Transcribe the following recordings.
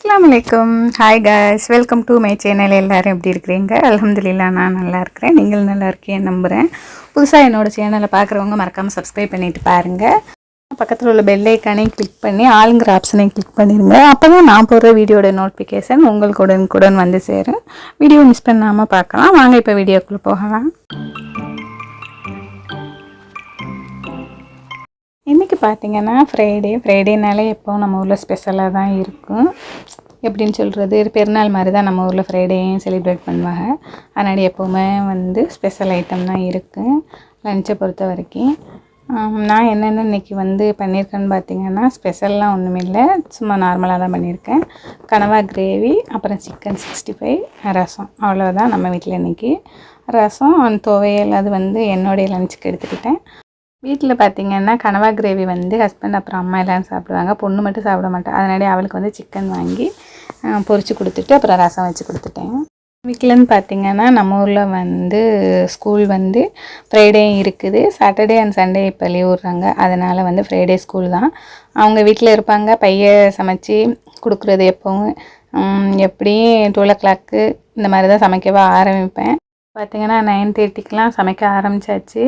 அஸ்லாம் வலைக்கம் hi guys welcome to my channel எல்லோரும் எப்படி இருக்கிறீங்க? அலமதுல்லா நான் நல்லா இருக்கிறேன். நீங்கள் நல்லா இருக்கேன் நம்புகிறேன் புதுசாக என்னோடய சேனலை பார்க்குறவங்க மறக்காமல் சப்ஸ்கிரைப் பண்ணிட்டு பாருங்கள் பக்கத்தில் உள்ள பெல் ஐக்கானையும் கிளிக் பண்ணி ஆளுங்கிற ஆப்ஷனையும் கிளிக் பண்ணிடுங்க அப்போ தான் நான் போடுற வீடியோட நோட்டிஃபிகேஷன் உங்களுக்கு உடனுக்குடன் வந்து சேரும். வீடியோ மிஸ் பண்ணாமல் பார்க்கலாம். வாங்க இப்போ வீடியோக்குள்ளே போகலாம். பார்த்தீங்கன்னா ஃப்ரைடே ஃப்ரைடேனாலே எப்போ நம்ம ஊரில் ஸ்பெஷலாக தான் இருக்கும். எப்படின்னு சொல்கிறது பெருநாள் மாதிரி தான் நம்ம ஊரில் ஃப்ரைடேயும் செலிப்ரேட் பண்ணுவாங்க. அதனால் எப்போவுமே வந்து ஸ்பெஷல் ஐட்டம் தான் இருக்குது லஞ்சை பொறுத்த வரைக்கும். நான் என்னென்ன இன்றைக்கி வந்து பண்ணியிருக்கேன்னு பார்த்தீங்கன்னா ஸ்பெஷல்லாம் ஒன்றும் இல்லை. சும்மா நார்மலாக தான் பண்ணியிருக்கேன். கனவா கிரேவி அப்புறம் சிக்கன் சிக்ஸ்டி ஃபைவ் ரசம். அவ்வளோதான் நம்ம வீட்டில் இன்றைக்கி ரசம் துவையல் அது வந்து என்னுடைய லஞ்சுக்கு எடுத்துக்கிட்டேன். வீட்டில் பார்த்தீங்கன்னா கனவா கிரேவி வந்து ஹஸ்பண்ட் அப்புறம் அம்மா எல்லோரும் சாப்பிடுவாங்க. பொண்ணு மட்டும் சாப்பிட மாட்டேன் அதனாலே அவளுக்கு வந்து சிக்கன் வாங்கி பொரித்து கொடுத்துட்டு அப்புறம் ரசம் வச்சு கொடுத்துட்டேன். வீட்டிலன்னு பார்த்திங்கன்னா நம்ம ஊரில் வந்து ஸ்கூல் வந்து ஃப்ரைடே இருக்குது. சாட்டர்டே அண்ட் சண்டே இப்போ லீவ் விட்றாங்க. அதனால் வந்து ஃப்ரைடே ஸ்கூல் தான். அவங்க வீட்டில் இருப்பாங்க. பையை சமைச்சு கொடுக்குறது எப்போவும். எப்படியும் டுவெல் ஓ கிளாக்கு இந்த மாதிரி தான் சமைக்கவே ஆரம்பிப்பேன். பார்த்தீங்கன்னா நைன் தேர்ட்டிக்கெலாம் சமைக்க ஆரம்பிச்சாச்சு.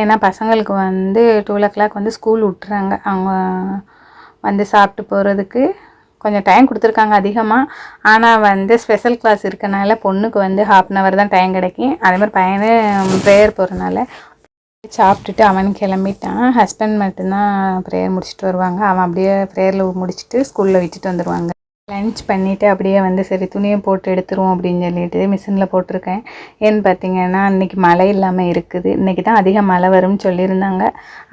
ஏன்னா பசங்களுக்கு வந்து டுவெல் ஓ கிளாக் வந்து ஸ்கூல் விட்டுறாங்க. அவங்க வந்து சாப்பிட்டு போகிறதுக்கு கொஞ்சம் டைம் கொடுத்துருக்காங்க அதிகமாக ஆனால் வந்து ஸ்பெஷல் கிளாஸ் இருக்கனால பொண்ணுக்கு வந்து ஹாஃப் அன் ஹவர் தான் டைம் கிடைக்கும். அதேமாதிரி பையனு ப்ரேயர் போகிறனால சாப்பிட்டுட்டு அவன் கிளம்பிட்டான். ஹஸ்பண்ட் மட்டும்தான் ப்ரேயர் முடிச்சுட்டு வருவாங்க. அவன் அப்படியே ப்ரேயரில் முடிச்சுட்டு ஸ்கூலில் விட்டுட்டு வந்துடுவாங்க லன்ச் பண்ணிவிட்டு அப்படியே வந்து சரி துணியை போட்டு எடுத்துருவோம் அப்படின்னு சொல்லிட்டு மிஷினில் போட்டிருக்கேன். ஏன்னு பார்த்தீங்கன்னா இன்றைக்கி மழை இல்லாமல் இருக்குது. இன்றைக்கி தான் அதிக மழை வரும்னு சொல்லியிருந்தாங்க.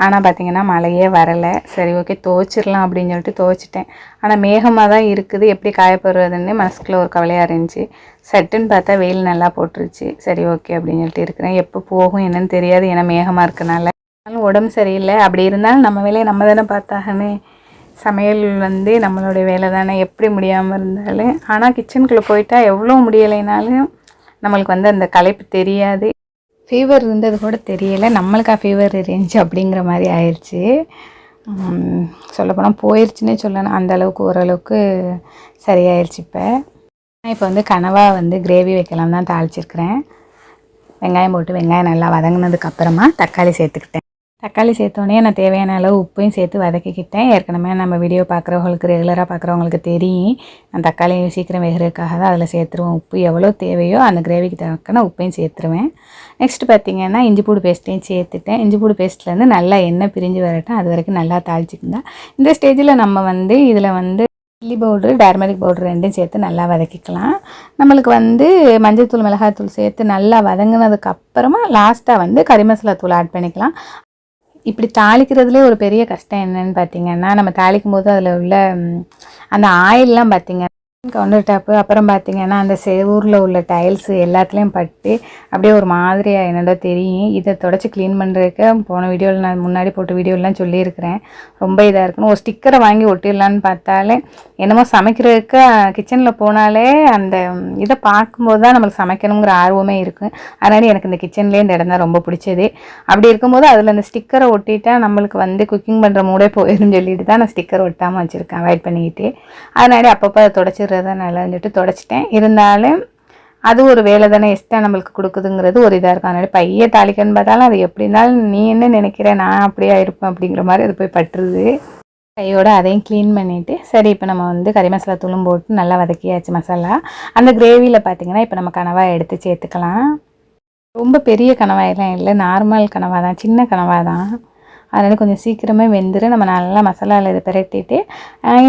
ஆனால் பார்த்தீங்கன்னா மழையே வரலை. சரி ஓகே துவைச்சிடலாம் அப்படின்னு சொல்லிட்டு துவைச்சிட்டேன். ஆனால் மேகமாக தான் இருக்குது. எப்படி காயப்படுறதுன்னு மனசுக்குள்ளே ஒரு கவலையாக இருந்துச்சு. சட்டுன்னு பார்த்தா வெயில் நல்லா போட்டுருச்சு. சரி ஓகே அப்படின்னு சொல்லிட்டு இருக்கிறேன். எப்போ போகும் என்னன்னு தெரியாது. ஏன்னா மேகமாக இருக்கனால. உடம்பு சரியில்லை. அப்படி இருந்தாலும் நம்ம வேலையை நம்ம தானே பார்த்தாகனே சமையல் வந்து நம்மளுடைய வேலை தானே எப்படி முடியாமல் இருந்தாலும் ஆனால் கிச்சனுக்குள்ளே போயிட்டால் எவ்வளோ முடியலைனாலும் நம்மளுக்கு வந்து அந்த களைப்பு தெரியாது. ஃபீவர் இருந்தது கூட தெரியலை. நம்மளுக்கா ஃபீவர் இருந்துச்சு அப்படிங்கிற மாதிரி ஆயிடுச்சு சொல்லப்போனால் போயிடுச்சுன்னே சொல்லணும் அந்த அளவுக்கு ஓரளவுக்கு சரியாயிருச்சு இப்போ. நான் இப்போ வந்து கனவாக வந்து கிரேவி வைக்கலாம் தான் தாளிச்சிருக்கிறேன். வெங்காயம் போட்டு வெங்காயம் நல்லா வதங்கினதுக்கப்புறமா தக்காளி சேர்த்துக்கிட்டேன். தக்காளி சேர்த்தோடனே நான் தேவையான அளவு உப்பையும் சேர்த்து வதக்கிக்கிட்டேன். ஏற்கனவே நம்ம வீடியோ பார்க்குறவங்களுக்கு ரெகுலராக பார்க்குறவங்களுக்கு தெரியும். நான் தக்காளி சீக்கிரம் வேகிறதுக்காக தான் அதில் சேர்த்துருவேன். உப்பு எவ்வளோ தேவையோ அந்த கிரேவிக்கு தக்கன உப்பையும் சேர்த்துருவேன். நெக்ஸ்ட் பார்த்திங்கன்னா இஞ்சி பூடு பேஸ்ட்டையும் சேர்த்துட்டேன். இஞ்சி பூடு பேஸ்ட்லேருந்து நல்லா எண்ணெய் பிரிஞ்சு வரட்டும். அது வரைக்கும் நல்லா தாளிச்சிருந்தேன் இந்த ஸ்டேஜில் நம்ம வந்து இதில் வந்து சில்லி பவுட்ரு டர்மரிக் பவுட்ரு ரெண்டும் சேர்த்து நல்லா வதக்கிக்கலாம். நம்மளுக்கு வந்து மஞ்சள்தூள் மிளகாய்த்தூள் சேர்த்து நல்லா வதங்கினதுக்கு அப்புறமா லாஸ்ட்டாக வந்து கறி மசாலா தூள் ஆட் பண்ணிக்கலாம். இப்படி தாளிக்கிறதுலே ஒரு பெரிய கஷ்டம் என்னன்னு பார்த்தீங்கன்னா நம்ம தாளிக்கும் போது அதில் உள்ள அந்த ஆயிலெலாம் பார்த்தீங்க கவுண்டர் டாப்பு அப்புறம் பார்த்தீங்கன்னா அந்த செவூரில் உள்ள டைல்ஸு எல்லாத்துலேயும் பட்டு அப்படியே ஒரு மாதிரியாக என்னோட தெரியும். இதை தொடச்சி க்ளீன் பண்ணுறதுக்கு போன வீடியோவில் நான் முன்னாடி போட்ட வீடியோலாம் சொல்லியிருக்கிறேன். ரொம்ப இதாக இருக்கணும். ஒரு ஸ்டிக்கரை வாங்கி ஒட்டிடலான்னு பார்த்தாலே என்னமோ சமைக்கிறதுக்கு கிச்சனில் போனாலே அந்த இதை பார்க்கும்போது தான் நம்மளுக்கு சமைக்கணுங்கிற ஆர்வமே இருக்கும் அதனால எனக்கு இந்த கிச்சன்லேயே இந்த இடம் தான் ரொம்ப பிடிச்சது. அப்படி இருக்கும்போது அதில் அந்த ஸ்டிக்கரை ஒட்டிட்டா நம்மளுக்கு வந்து குக்கிங் பண்ணுற மூடே போயிடும் சொல்லிட்டு தான் நான் ஸ்டிக்கர் ஒட்டாமல் வச்சுருக்கேன். அவாய்ட் பண்ணிக்கிட்டு. அதனால அப்பப்போ அதை தொடச்சி நல்லதுன்னு சொல்லிட்டு தொடச்சிட்டேன். இருந்தாலும் அது ஒரு வேலை தானே எக்ஸ்ட்ரா நம்மளுக்கு கொடுக்குதுங்கிறது ஒரு இதாக இருக்கும். அதனால் பைய தாளிக்கன்னு பார்த்தாலும் அது எப்படி இருந்தாலும் நீ என்ன நினைக்கிற நான் அப்படியே இருப்பேன் அப்படிங்கிற மாதிரி அது போய் பட்டுருது. கையோடு அதையும் க்ளீன் பண்ணிவிட்டு சரி இப்போ நம்ம வந்து கறி மசாலா தூளும் போட்டு நல்லா வதக்கியாச்சு மசாலா. அந்த கிரேவியில் பார்த்தீங்கன்னா இப்போ நம்ம கனவாக எடுத்து சேர்த்துக்கலாம். ரொம்ப பெரிய கனவாயெல்லாம் இல்லை நார்மல் கனவாக தான் சின்ன கனவாக தான் அதனால் கொஞ்சம் சீக்கிரமே வெந்துடும் நம்ம நல்லா மசாலாவில் இதை பிரட்டிட்டு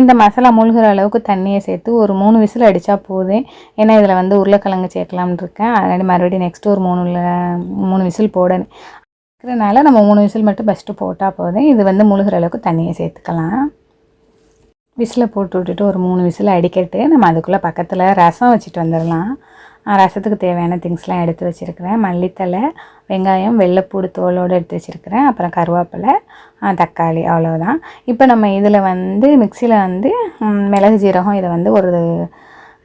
இந்த மசாலா மூழ்கிற அளவுக்கு தண்ணியை சேர்த்து ஒரு மூணு விசில் அடித்தா போதும். ஏன்னா இதில் வந்து உருளைக்கிழங்கு சேர்க்கலாம்னு இருக்கேன். அதனால மறுபடியும் நெக்ஸ்ட் ஒரு மூணு மூணு விசில் போடணும். இருக்கிறனால நம்ம மூணு விசில் மட்டும் ஃபஸ்ட்டு போட்டால் போதும். இது வந்து முழுகிற அளவுக்கு தண்ணியை சேர்த்துக்கலாம். விசிலை போட்டு விட்டுட்டு ஒரு மூணு விசில் அடிக்கட்டு. நம்ம அதுக்குள்ளே பக்கத்தில் ரசம் வச்சுட்டு வந்துடலாம் ரசத்துக்கு தேவையான திங்ஸ்லாம் எடுத்து வச்சுருக்கிறேன். மல்லித்தலை வெங்காயம் வெள்ளைப்பூடு தோலோடு எடுத்து வச்சுருக்கிறேன். அப்புறம் கருவேப்பிலை தக்காளி அவ்வளோதான் இப்போ நம்ம இதில் வந்து மிக்சியில் வந்து மிளகு ஜீரகம் இதை வந்து ஒரு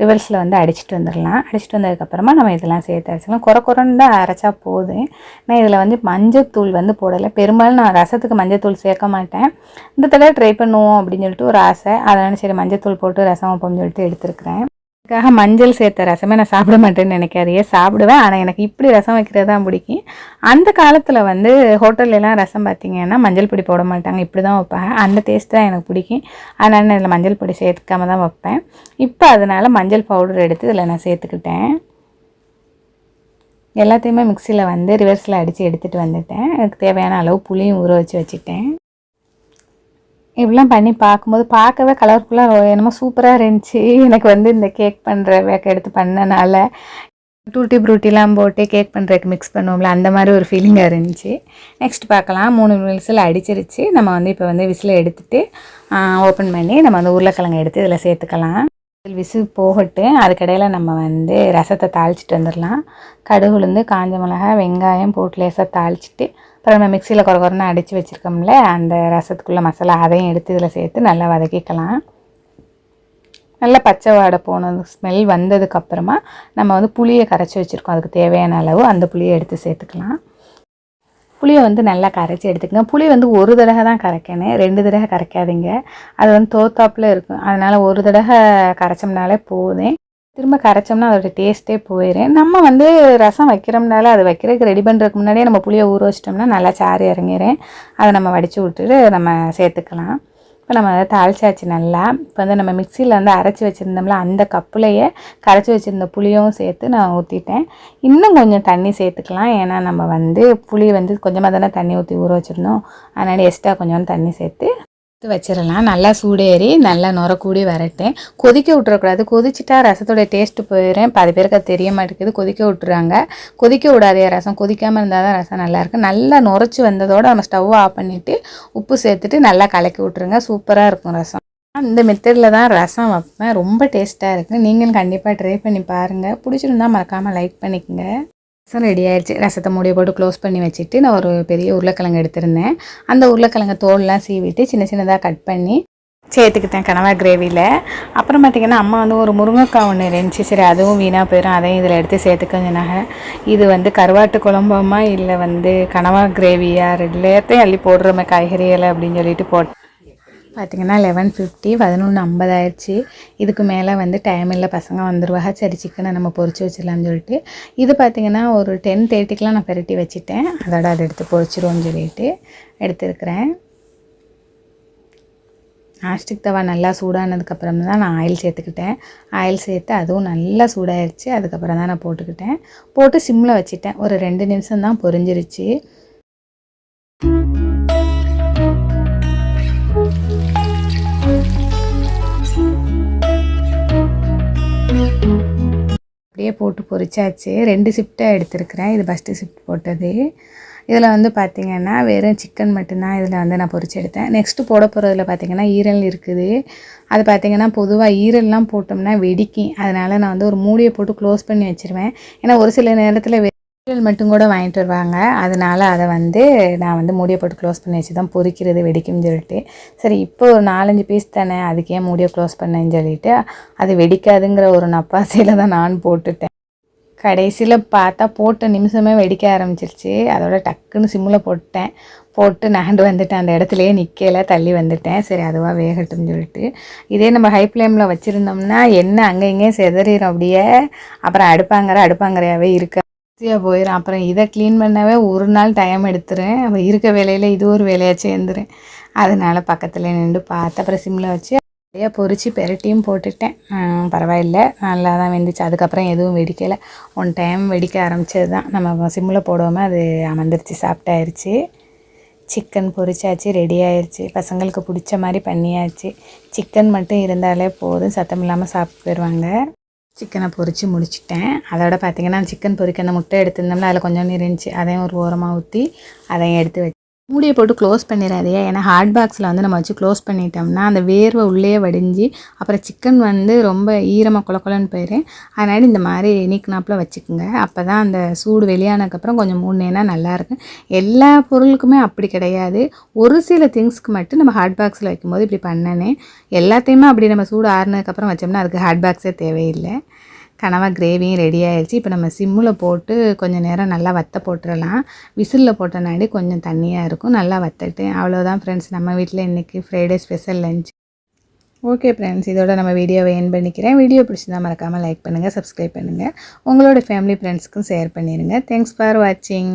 ரிவர்ஸில் வந்து அடிச்சிட்டு வந்துடலாம். அடிச்சிட்டு வந்ததுக்கப்புறமா நம்ம இதெல்லாம் சேர்த்து அரைச்சிக்கலாம் குறை குறைன்னு தான் அரைச்சா போதும். நான் இதில் வந்து மஞ்சத்தூள் வந்து போடலை. பெரும்பாலும் நான் ரசத்துக்கு மஞ்சத்தூள் சேர்க்க மாட்டேன். இந்த தடவை ட்ரை பண்ணுவோம் அப்படின்னு சொல்லிட்டு ஒரு ஆசை. அதனால சரி மஞ்சத்தூள் போட்டு ரசம் வைப்போம்னு சொல்லிட்டு எடுத்துருக்கிறேன். அதுக்காக மஞ்சள் சேர்த்த ரசமே நான் சாப்பிட மாட்டேன்னு நினைக்காதையே சாப்பிடுவேன் ஆனால் எனக்கு இப்படி ரசம் வைக்கிறது தான் பிடிக்கும். அந்த காலத்தில் வந்து ஹோட்டல்லலாம் ரசம் பார்த்தீங்கன்னா மஞ்சள் பொடி போட மாட்டாங்க. இப்படி தான் வைப்பாங்க. அந்த டேஸ்ட் தான் எனக்கு பிடிக்கும். அதனால நான் இதில் மஞ்சள் பொடி சேர்த்துக்காம தான் வைப்பேன். இப்போ அதனால் மஞ்சள் பவுடர் எடுத்து இதில் நான் சேர்த்துக்கிட்டேன். எல்லாத்தையுமே மிக்சியில் வந்து ரிவர்ஸில் அடித்து எடுத்துகிட்டு வந்துட்டேன். எனக்கு தேவையான அளவு புளியும் ஊற வச்சு வச்சுட்டேன். இப்படிலாம் பண்ணி பார்க்கும்போது பார்க்கவே கலர்ஃபுல்லாக என்னமோ சூப்பராக இருந்துச்சு. எனக்கு வந்து இந்த கேக் பண்ணுற வேக்க எடுத்து பண்ணனால டூட்டி ப்ரூட்டிலாம் போட்டு கேக் பண்ணுறதுக்கு மிக்ஸ் பண்ணுவோம்ல அந்த மாதிரி ஒரு ஃபீலிங்காக இருந்துச்சு. நெக்ஸ்ட் பார்க்கலாம். மூணு விசில் அடிச்சிருச்சு. நம்ம வந்து இப்போ வந்து விசில் எடுத்துகிட்டு ஓப்பன் பண்ணி நம்ம வந்து உருளைக்கிழங்கு எடுத்து இதில் சேர்த்துக்கலாம். விசில் போகட்டு அதுக்கடையில் நம்ம வந்து ரசத்தை தாளிச்சிட்டு வந்துடலாம். கடுகு உளுந்து காஞ்ச மிளகா வெங்காயம் போட்டு லேசாக தாளிச்சிட்டு அப்புறம் நம்ம மிக்சியில் குறை குறைன்னு அடித்து வச்சுருக்கோம்ல அந்த ரசத்துக்குள்ளே மசாலா அதையும் எடுத்து இதில் சேர்த்து நல்லா வதக்கிக்கலாம். நல்லா பச்சை வாடை போனது ஸ்மெல் வந்ததுக்கப்புறமா நம்ம வந்து புளியை கரைச்சி வச்சுருக்கோம். அதுக்கு தேவையான அளவு அந்த புளியை எடுத்து சேர்த்துக்கலாம். புளியை வந்து நல்லா கரைச்சி எடுத்துக்கங்க. புளி வந்து ஒரு தடவை தான் கரைக்கணும். ரெண்டு தடவை கரைக்காதீங்க. அது வந்து தோத்தாப்பில் இருக்கும். அதனால் ஒரு தடவை கரைச்சோம்னாலே போதும். திரும்ப கரைச்சோம்னா அதோட டேஸ்ட்டே போயிடும் நம்ம வந்து ரசம் வைக்கிறோம்னால அது வைக்கிறதுக்கு ரெடி பண்ணுறதுக்கு முன்னாடியே நம்ம புளியை ஊற வச்சிட்டோம்னா நல்லா சாறு இறங்கிடும் அதை நம்ம வடித்து விட்டுட்டு நம்ம சேர்த்துக்கலாம். இப்போ நம்ம அதை தாளிச்சாச்சு நல்லா. இப்போ வந்து நம்ம மிக்சியில் வந்து அரைச்சி வச்சுருந்தோம்ல அந்த கப்புலையே கரைச்சி வச்சுருந்த புளியும் சேர்த்து நான் ஊற்றிட்டேன் இன்னும் கொஞ்சம் தண்ணி சேர்த்துக்கலாம். ஏன்னா நம்ம வந்து புளி வந்து கொஞ்சமாக தானே தண்ணி ஊற்றி ஊற வச்சுருந்தோம். அதனால் எக்ஸ்ட்ரா கொஞ்சம் தண்ணி சேர்த்து எடுத்து வச்சிடலாம் நல்லா சூடேறி நல்லா நுரக்கூடி வரட்டேன் கொதிக்க விட்டுறக்கூடாது. கொதிச்சிட்டா ரசத்தோட டேஸ்ட்டு போயிடும் பாதி பேருக்கு அது தெரிய மாட்டேங்குது. கொதிக்க விட்டுறாங்க. கொதிக்க விடாதே ரசம். கொதிக்காமல் இருந்தால் தான் ரசம் நல்லாயிருக்கும் நல்லா நுரைச்சி வந்ததோடு நம்ம ஸ்டவ் ஆஃப் பண்ணிவிட்டு உப்பு சேர்த்துட்டு நல்லா கலக்கி விட்ருங்க சூப்பராக இருக்கும் ரசம். இந்த மெத்தடில் தான் ரசம் வைப்பேன். ரொம்ப டேஸ்ட்டாக இருக்குது நீங்களும் கண்டிப்பாக ட்ரை பண்ணி பாருங்கள் பிடிச்சிருந்தா மறக்காமல் லைக் பண்ணிக்கோங்க. ரசம் ரெடி ஆயிடுச்சு. ரசத்தை மூடியை போட்டு க்ளோஸ் பண்ணி வச்சுட்டு நான் ஒரு பெரிய உருளைக்கிழங்கு எடுத்திருந்தேன். அந்த உருளைக்கிழங்கு தோல்லாம் சீவிட்டு சின்ன சின்னதாக கட் பண்ணி சேர்த்துக்கிட்டேன் கனவா கிரேவியில் அப்புறம் பார்த்திங்கன்னா அம்மா வந்து ஒரு முருங்கைக்காய் ஒன்று இருந்துச்சு. சரி அதுவும் வீணாக போயிடும் அதையும் இதில் எடுத்து சேர்த்துக்கோங்கனாங்க இது வந்து கருவாட்டு குழம்பமா இல்லை வந்து கனவா கிரேவியா ரெண்டுலேயத்தையும் அள்ளி போடுறோமே காய்கறிகளை அப்படின்னு சொல்லிட்டு போட்டு பார்த்திங்கன்னா லெவன் ஃபிஃப்டி பதினொன்று ஐம்பது ஆயிடுச்சு இதுக்கு மேலே வந்து டைம் இல்லை பசங்க வந்துடுவாங்க சரி சிக்கனை நம்ம பொரிச்சு வச்சிடலாம்னு சொல்லிட்டு. இது பார்த்திங்கன்னா ஒரு டென் தேர்ட்டிக்கெலாம் நான் பெரட்டி வச்சுட்டேன். அதோட அதை எடுத்து பொரிச்சிருவோம்னு சொல்லிட்டு எடுத்துருக்கிறேன். நாஸ்டிக் தவா நல்லா சூடானதுக்கப்புறம் தான் நான் ஆயில் சேர்த்துக்கிட்டேன். ஆயில் சேர்த்து அதுவும் நல்லா சூடாயிருச்சு. அதுக்கப்புறம் தான் நான் போட்டுக்கிட்டேன். போட்டு சிம்மில் வச்சுட்டேன். ஒரு ரெண்டு நிமிஷம் தான் பொரிஞ்சிருச்சு. அப்படியே போட்டு பொரிச்சாச்சு ரெண்டு ஷிஃப்ட்டாக எடுத்திருக்கிறேன். இது ஃபஸ்ட்டு ஷிஃப்ட் போட்டது. இதில் வந்து பார்த்திங்கன்னா வெறும் சிக்கன் மட்டும்தான் இதில் வந்து நான் பொரிச்சு எடுத்தேன். நெக்ஸ்ட்டு போட போகிறதுல பார்த்திங்கன்னா ஈரல் இருக்குது. அது பார்த்திங்கன்னா பொதுவாக ஈரல்லாம் போட்டோம்னா வெடிக்கும். அதனால் நான் வந்து ஒரு மூடியை போட்டு க்ளோஸ் பண்ணி வச்சுருவேன். ஏன்னா ஒரு சில நேரத்தில் மெட்டீரியல் மட்டும் கூட வாங்கிட்டு வருவாங்க. அதனால் அதை வந்து நான் வந்து மூடியை போட்டு க்ளோஸ் பண்ணி வச்சு தான் பொறிக்கிறது வெடிக்கும்னு சொல்லிட்டு. சரி இப்போ ஒரு நாலஞ்சு பீஸ் தானே அதுக்கே மூடியை க்ளோஸ் பண்ணேன்னு சொல்லிட்டு அது வெடிக்காதுங்கிற ஒரு நப்பாசையில் தான் நான் போட்டுட்டேன். கடைசியில் பார்த்தா போட்ட நிமிஷமே வெடிக்க ஆரம்பிச்சிருச்சு. அதோட டக்குன்னு சிம்மில் போட்டேன். போட்டு நகண்டு வந்துட்டேன். அந்த இடத்துலையே நிற்கல தள்ளி வந்துட்டேன். சரி அதுவாக வேகட்டும்னு சொல்லிட்டு. இதே நம்ம ஹை ஃப்ளேமில் வச்சுருந்தோம்னா என்ன அங்கே இங்கேயும் செதறிடும் அப்படியே. அப்புறம் அடுப்பாங்கிற அடுப்பாங்கறையாவே இருக்க ஈஸியாக போயிடும் அப்புறம் இதை க்ளீன் பண்ணவே ஒரு நாள் டைம் எடுத்துரும் அப்போ இருக்க வேலையில் இது ஒரு வேலையாக சேர்ந்துரும் அதனால பக்கத்தில் நின்று பார்த்து அப்புறம் சிம்மில் வச்சு நிறையா பொரித்து பெரட்டியும் போட்டுட்டேன். பரவாயில்ல. நல்லா தான் வெந்துச்சு. அதுக்கப்புறம் எதுவும் வெடிக்கலை. ஒன் டைம் வெடிக்க ஆரம்பித்தது தான் நம்ம சிம்மில் போடாமல் அது அமர்ந்துருச்சு. சாப்பிட்டாயிருச்சு சிக்கன் பொரிச்சாச்சு ரெடி ஆயிடுச்சு பசங்களுக்கு பிடிச்ச மாதிரி பண்ணியாச்சு. சிக்கன் மட்டும் இருந்தாலே போதும். சத்தம் இல்லாமல் சாப்பிட்டு போயிடுவாங்க சிக்கனை பொரித்து முடிச்சிட்டேன். அதோட பார்த்திங்கன்னா சிக்கன் பொரிக்க அந்த முட்டை எடுத்திருந்தோம்ல அதில் கொஞ்சம் இருந்துச்சு. அதையும் ஒரு ஓரமாக ஊற்றி அதையும் எடுத்து வச்சு மூடியை போட்டு க்ளோஸ் பண்ணிடாதீங்க ஏன்னா ஹாட் பாக்ஸில் வந்து நம்ம வச்சு க்ளோஸ் பண்ணிட்டோம்னா அந்த வேர்வை உள்ளே வடிஞ்சு அப்புறம் சிக்கன் வந்து ரொம்ப ஈரமாக குல போயிடும் அதனால் இந்த மாதிரி நீக்கினாப்பில் வச்சுக்கோங்க. அப்போ தான் அந்த சூடு வெளியானதுக்கப்புறம் கொஞ்சம் மூடினேன்னா நல்லாயிருக்கும் எல்லா பொருளுக்குமே அப்படி கிடையாது. ஒரு சில திங்ஸ்க்கு மட்டும் நம்ம ஹாட் பாக்ஸில் வைக்கும்போது இப்படி பண்ணனே எல்லாத்தையுமே அப்படி நம்ம சூடு ஆறுனதுக்கப்புறம் வச்சோம்னா அதுக்கு ஹாட் பாக்ஸே தேவையில்லை. கனவா கிரேவியும் ரெடி ஆயிடுச்சு இப்போ நம்ம சிம்மில் போட்டு கொஞ்சம் நேரம் நல்லா வத்த போட்டுடலாம் விசிலில் போட்டனாடி கொஞ்சம் தண்ணியாக இருக்கும். நல்லா வத்தட்டு அவ்வளோதான் ஃப்ரெண்ட்ஸ் நம்ம வீட்டில் இன்றைக்கி Friday special lunch okay friends இதோட நம்ம வீடியோவை என் பண்ணிக்கிறேன். வீடியோ பிடிச்சிருந்தா மறக்காமல் லைக் பண்ணுங்கள் சப்ஸ்கிரைப் பண்ணுங்கள் உங்களோட ஃபேமிலி ஃப்ரெண்ட்ஸ்க்கும் ஷேர் பண்ணிடுங்க தேங்க்ஸ் ஃபார் வாட்சிங்